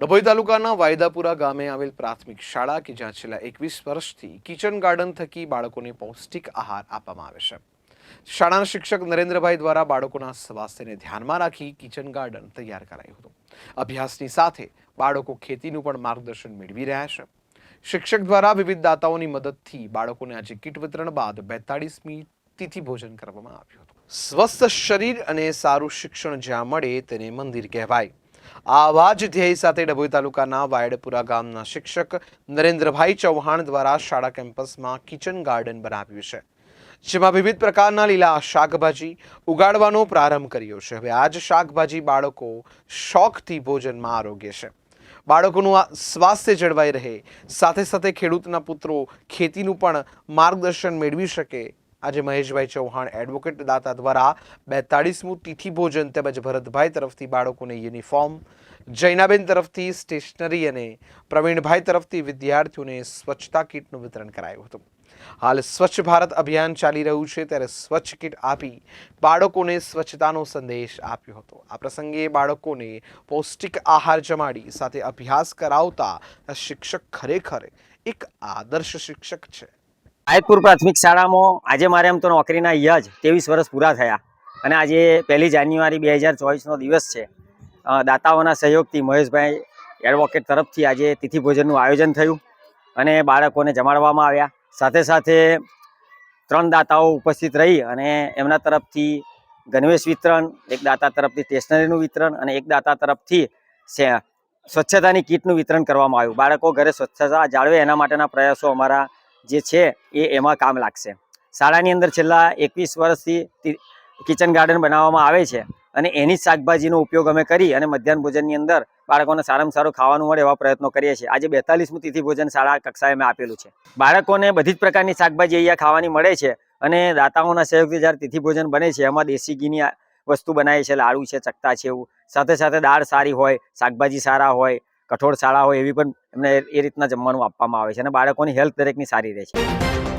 ડભોઈ તાલુકાના વાયદાપુરા ગામે આવેલ પ્રાથમિક શાળા કે જ્યાં છેલ્લા એકવીસ વર્ષથી કિચન ગાર્ડન થકી બાળકોને પૌષ્ટિક આહાર આપવામાં આવે છે. શાળાના શિક્ષક નરેન્દ્રભાઈ દ્વારા બાળકોના સ્વાસ્થ્યને ધ્યાનમાં રાખી કિચન ગાર્ડન તૈયાર કરાયું હતું. અભ્યાસની સાથે બાળકો ખેતીનું પણ માર્ગદર્શન મેળવી રહ્યા છે. શિક્ષક દ્વારા વિવિધ દાતાઓની મદદથી બાળકોને આજે કીટ વિતરણ બાદ બેતાળીસમી તિથિ ભોજન કરવામાં આવ્યું હતું. સ્વસ્થ શરીર અને સારું શિક્ષણ જ્યાં મળે તેને મંદિર કહેવાય. આવા જ ધ્યેય સાથે ડભોઈ તાલુકાના વાયડપુરા ગામના શિક્ષક નરેન્દ્રભાઈ ચૌહાણ દ્વારા શાળા કેમ્પસમાં કિચન ગાર્ડન બનાવ્યું છે, જેમાં વિવિધ પ્રકારના લીલા શાકભાજી ઉગાડવાનો પ્રારંભ કર્યો છે. હવે આ જ શાકભાજી બાળકો શોખથી ભોજનમાં આરોગ્ય છે. બાળકોનું સ્વાસ્થ્ય જળવાઈ રહે. સાથે સાથે ખેડૂતના પુત્રો ખેતીનું પણ માર્ગદર્શન મેળવી શકે આજે મહેશભાઈ ચૌહાણ એડવોકેટ દાતા દ્વારા બેતાળીસમું તિથિ ભોજન તેમજ ભરતભાઈ તરફથી બાળકોને યુનિફોર્મ જૈનાબેન તરફથી સ્ટેશનરી અને પ્રવીણભાઈ તરફથી વિદ્યાર્થીઓને સ્વચ્છતા કીટનું વિતરણ કરાયું હતું. હાલ સ્વચ્છ ભારત અભિયાન ચાલી રહ્યું છે, ત્યારે સ્વચ્છ કીટ આપી બાળકોને સ્વચ્છતાનો સંદેશ આપ્યો હતો. આ પ્રસંગે બાળકોને પૌષ્ટિક આહાર જમાડી સાથે અભ્યાસ કરાવતા શિક્ષક ખરેખર એક આદર્શ શિક્ષક છે. આયતપુર પ્રાથમિક શાળામાં આજે મારે એમ તો નોકરીના યજ ત્રેવીસ વર્ષ પૂરા થયા. અને આજે પહેલી જાન્યુઆરી બે હજાર ચોવીસનો દિવસ છે. દાતાઓના સહયોગથી મહેશભાઈ એડવોકેટ તરફથી આજે તિથિ ભોજનનું આયોજન થયું અને બાળકોને જમાડવામાં આવ્યા. સાથે સાથે ત્રણ દાતાઓ ઉપસ્થિત રહી અને એમના તરફથી ગણવેશ વિતરણ, એક દાતા તરફથી સ્ટેશનરીનું વિતરણ અને એક દાતા તરફથી સ્વચ્છતાની કીટનું વિતરણ કરવામાં આવ્યું. બાળકો ઘરે સ્વચ્છતા જાળવે એના માટેના પ્રયાસો અમારા જે છે એ એમાં કામ લાગશે. શાળાની અંદર છેલ્લા એકવીસ વર્ષથી કિચન ગાર્ડન બનાવવામાં આવે છે અને એની જ શાકભાજીનો ઉપયોગ અમે કરી અને મધ્યાહન ભોજનની અંદર બાળકોને સારામાં સારું ખાવાનું મળે એવા પ્રયત્નો કરીએ છીએ. આજે બેતાલીસમું તિથિ ભોજન શાળા કક્ષાએ અમે આપેલું છે. બાળકોને બધી જ પ્રકારની શાકભાજી અહીંયા ખાવાની મળે છે અને દાતાઓના સહયોગથી જ્યારે તિથિ ભોજન બને છે એમાં દેશી ઘીની વસ્તુ બનાવી છે, લાડુ છે, ચકતા છે એવું. સાથે સાથે દાળ સારી હોય, શાકભાજી સારા હોય કઠોળ શાળા હોય એવી પણ એમને એ રીતના જમવાનું આપવામાં આવે છે અને બાળકોની હેલ્થ દરેકની સારી રહે છે.